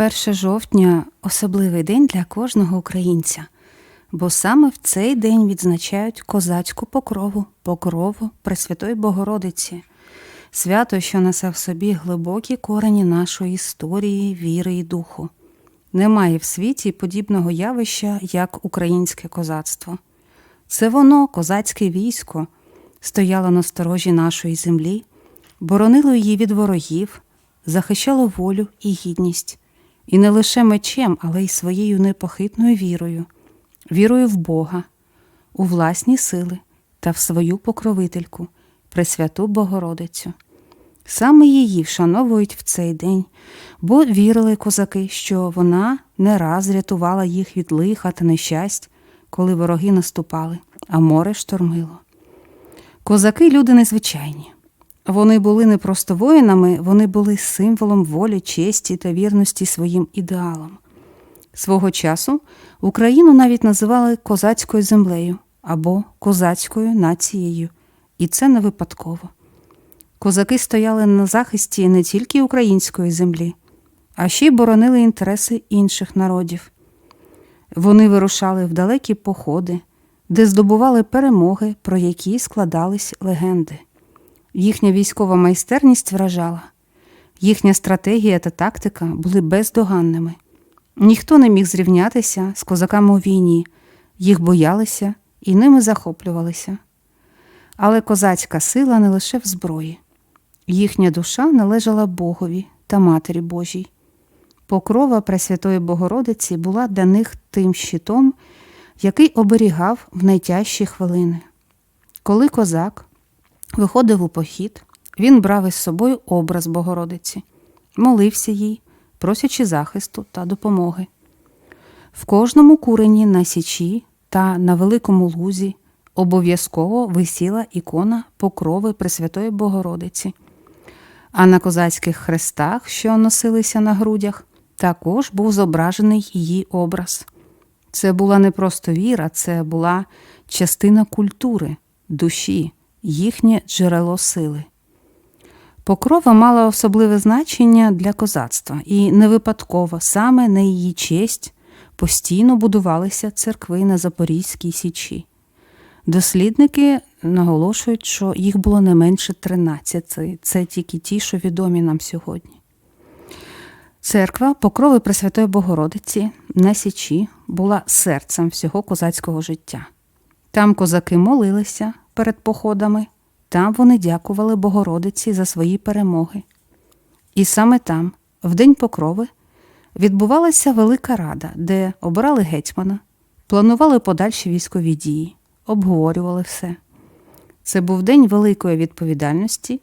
1 жовтня особливий день для кожного українця, бо саме в цей день відзначають козацьку покрову, покрову Пресвятої Богородиці, свято, що несе в собі глибокі корені нашої історії, віри і духу. Немає в світі подібного явища, як українське козацтво. Це воно, козацьке військо, стояло на сторожі нашої землі, боронило її від ворогів, захищало волю і гідність, і не лише мечем, але й своєю непохитною вірою, вірою в Бога, у власні сили та в свою покровительку, Пресвяту Богородицю. Саме її вшановують в цей день, бо вірили козаки, що вона не раз рятувала їх від лиха та нещасть, коли вороги наступали, а море штормило. Козаки люди незвичайні. Вони були не просто воїнами, вони були символом волі, честі та вірності своїм ідеалам. Свого часу Україну навіть називали козацькою землею або козацькою нацією, і це не випадково. Козаки стояли на захисті не тільки української землі, а ще й боронили інтереси інших народів. Вони вирушали в далекі походи, де здобували перемоги, про які складались легенди. Їхня військова майстерність вражала, їхня стратегія та тактика були бездоганними. Ніхто не міг зрівнятися з козаками у війні, їх боялися і ними захоплювалися. Але козацька сила не лише в зброї, їхня душа належала Богові та Матері Божій. Покрова Пресвятої Богородиці була для них тим щитом, який оберігав в найтяжчі хвилини. Коли козак виходив у похід, він брав із собою образ Богородиці, молився їй, просячи захисту та допомоги. В кожному курені на січі та на великому лузі обов'язково висіла ікона покрови Пресвятої Богородиці. А на козацьких хрестах, що носилися на грудях, також був зображений її образ. Це була не просто віра, це була частина культури, душі, їхнє джерело сили. Покрова мала особливе значення для козацтва, і не випадково саме на її честь постійно будувалися церкви на Запорізькій Січі. Дослідники наголошують, що їх було не менше 13, це тільки ті, що відомі нам сьогодні. Церква покрови Пресвятої Богородиці на Січі була серцем всього козацького життя. Там козаки молилися перед походами, там вони дякували Богородиці за свої перемоги. І саме там, в День Покрови, відбувалася велика рада, де обирали гетьмана, планували подальші військові дії, обговорювали все. Це був день великої відповідальності,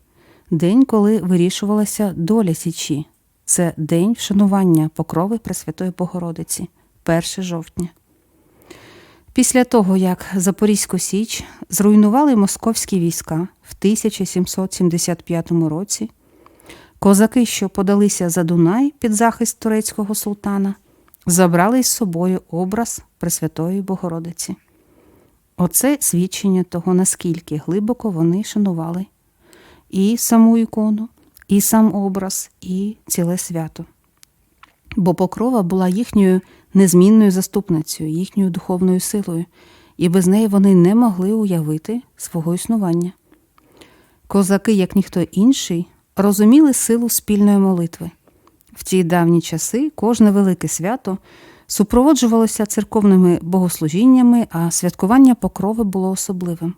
день, коли вирішувалася доля Січі. Це день вшанування покрови Пресвятої Богородиці, 1 жовтня. Після того, як Запорізьку Січ зруйнували московські війська в 1775 році, козаки, що подалися за Дунай під захист турецького султана, забрали із собою образ Пресвятої Богородиці. Оце свідчення того, наскільки глибоко вони шанували і саму ікону, і сам образ, і ціле свято. Бо покрова була їхньою незмінною заступницею, їхньою духовною силою, і без неї вони не могли уявити свого існування. Козаки, як ніхто інший, розуміли силу спільної молитви. В ті давні часи кожне велике свято супроводжувалося церковними богослужіннями, а святкування покрови було особливим.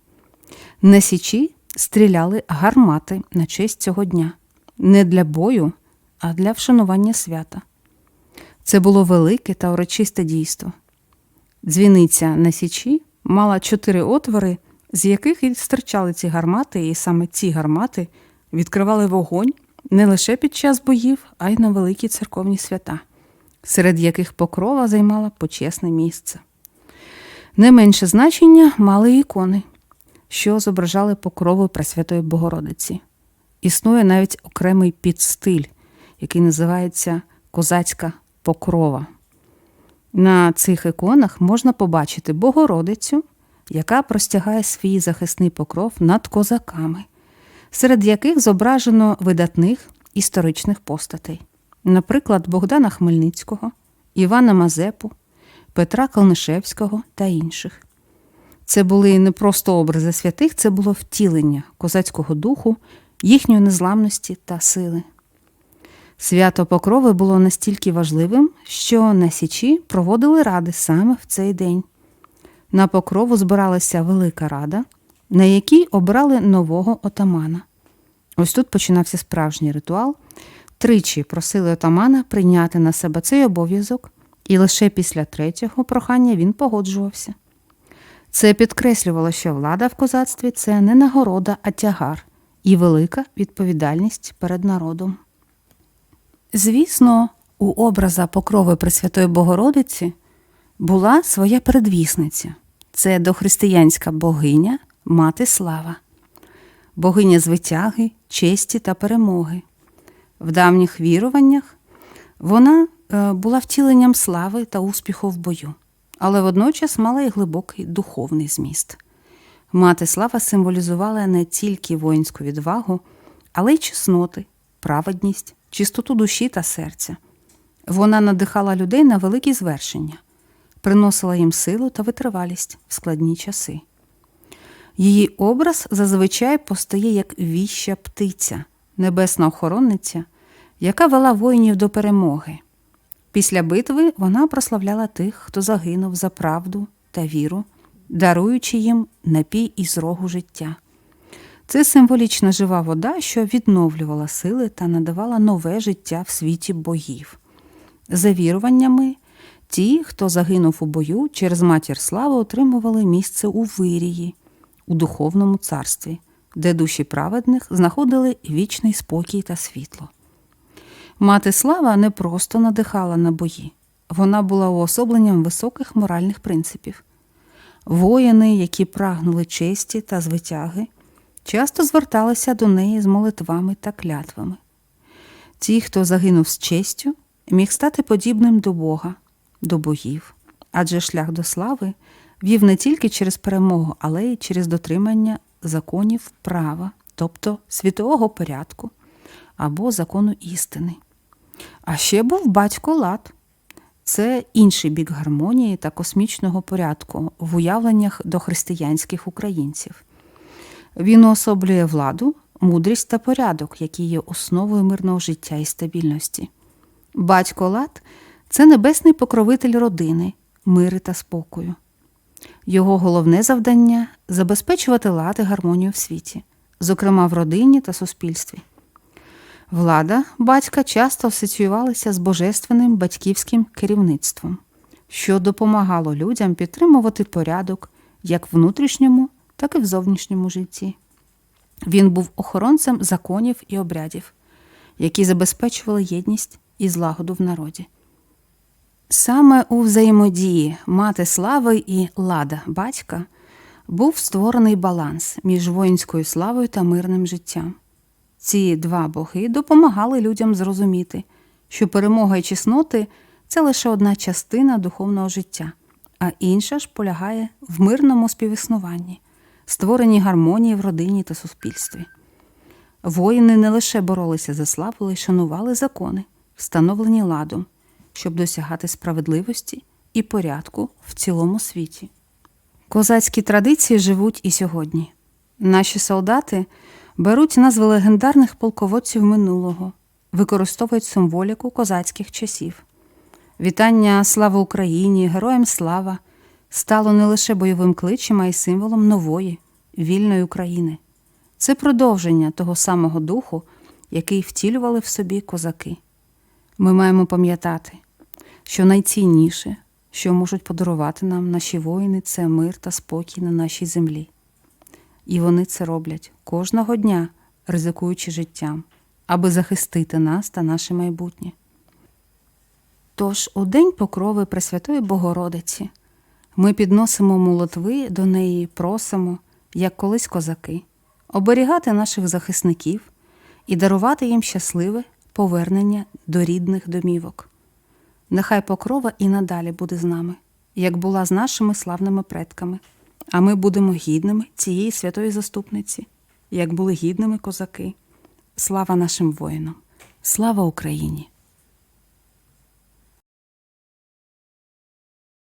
На січі стріляли гармати на честь цього дня не для бою, а для вшанування свята. Це було велике та урочисте дійство. Дзвіниця на Січі мала чотири отвори, з яких і стирчали ці гармати, і саме ці гармати відкривали вогонь не лише під час боїв, а й на великі церковні свята, серед яких покрова займала почесне місце. Не менше значення мали ікони, що зображали покрову Пресвятої Богородиці. Існує навіть окремий підстиль, який називається козацька покрова. На цих іконах можна побачити Богородицю, яка простягає свій захисний покров над козаками, серед яких зображено видатних історичних постатей. наприклад, Богдана Хмельницького, Івана Мазепу, Петра Калнишевського та інших. Це були не просто образи святих, це було втілення козацького духу, їхньої незламності та сили. Свято Покрови було настільки важливим, що на Січі проводили ради саме в цей день. На покрову збиралася велика рада, на якій обрали нового отамана. Ось тут починався справжній ритуал. Тричі просили отамана прийняти на себе цей обов'язок, і лише після третього прохання він погоджувався. Це підкреслювало, що влада в козацтві це не нагорода, а тягар і велика відповідальність перед народом. Звісно, у образа покрови Пресвятої Богородиці була своя передвісниця це дохристиянська богиня, мати слава, богиня звитяги, честі та перемоги. В давніх віруваннях вона е, була втіленням слави та успіху в бою, але водночас мала й глибокий духовний зміст. Мати слава символізувала не тільки воїнську відвагу, але й чесноти, праведність, чистоту душі та серця. Вона надихала людей на великі звершення, приносила їм силу та витривалість в складні часи. Її образ зазвичай постає як віща птиця, небесна охоронниця, яка вела воїнів до перемоги. Після битви вона прославляла тих, хто загинув за правду та віру, даруючи їм напій із рогу життя. Це символічна жива вода, що відновлювала сили та надавала нове життя в світі богів. За віруваннями, ті, хто загинув у бою через матір слави, отримували місце у вирії, у духовному царстві, де душі праведних знаходили вічний спокій та світло. Мати слава не просто надихала на бої, вона була уособленням високих моральних принципів. Воїни, які прагнули честі та звитяги, часто зверталися до неї з молитвами та клятвами. Ті, хто загинув з честю, міг стати подібним до Бога, до богів, адже шлях до слави вів не тільки через перемогу, але й через дотримання законів права, тобто світового порядку або закону істини. А ще був батько лад. Це інший бік гармонії та космічного порядку в уявленнях дохристиянських українців. Він уособлює владу, мудрість та порядок, які є основою мирного життя і стабільності. Батько лад це небесний покровитель родини, мири та спокою. Його головне завдання забезпечувати лад і гармонію в світі, зокрема в родині та суспільстві. Влада батька часто асоціювалася з божественним батьківським керівництвом, що допомагало людям підтримувати порядок як внутрішньому, так і в зовнішньому житті. Він був охоронцем законів і обрядів, які забезпечували єдність і злагоду в народі. Саме у взаємодії мати слави і лада батька був створений баланс між воїнською славою та мирним життям. Ці два боги допомагали людям зрозуміти, що перемога і чесноти це лише одна частина духовного життя, а інша ж полягає в мирному співіснуванні, створенні гармонії в родині та суспільстві. Воїни не лише боролися за славу, але й шанували закони, встановлені ладом, щоб досягати справедливості і порядку в цілому світі. Козацькі традиції живуть і сьогодні. Наші солдати беруть назви легендарних полководців минулого, використовують символіку козацьких часів. Вітання Слава Україні, Героям слава стало не лише бойовим кличем, а й символом нової, вільної України. Це продовження того самого духу, який втілювали в собі козаки. Ми маємо пам'ятати, що найцінніше, що можуть подарувати нам наші воїни, це мир та спокій на нашій землі. І вони це роблять кожного дня, ризикуючи життям, аби захистити нас та наше майбутнє. Тож у День Покрови Пресвятої Богородиці ми підносимо молитви до неї, просимо, як колись козаки, оберігати наших захисників і дарувати їм щасливе повернення до рідних домівок. Нехай покрова і надалі буде з нами, як була з нашими славними предками, а ми будемо гідними цієї святої заступниці, як були гідними козаки. Слава нашим воїнам! Слава Україні!